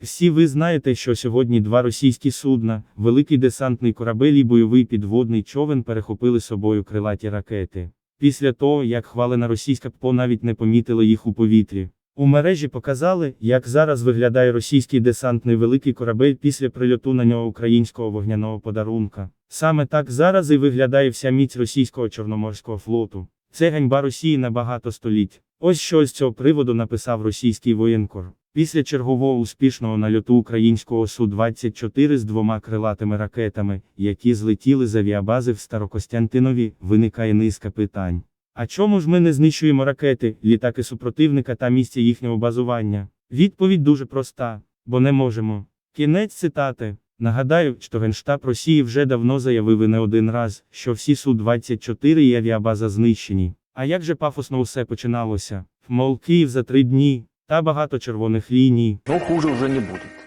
Всі ви знаєте, що сьогодні два російські судна, великий десантний корабель і бойовий підводний човен перехопили собою крилаті ракети. Після того, як хвалена російська ППО навіть не помітила їх у повітрі. У мережі показали, як зараз виглядає російський десантний великий корабель після прильоту на нього українського вогняного подарунка. Саме так зараз і виглядає вся міць російського чорноморського флоту. Це ганьба Росії на багато століть. Ось що з цього приводу написав російський воєнкор. Після чергового успішного нальоту українського Су-24 з двома крилатими ракетами, які злетіли з авіабази в Старокостянтинові, виникає низка питань. А чому ж ми не знищуємо ракети, літаки супротивника та місця їхнього базування? Відповідь дуже проста, бо не можемо. Кінець цитати. Нагадаю, що Генштаб Росії вже давно заявив і не один раз, що всі Су-24 і авіабаза знищені. А як же пафосно усе починалося? Мол, Київ за три дні, та багато червоних ліній. Ну хуже уже не будет.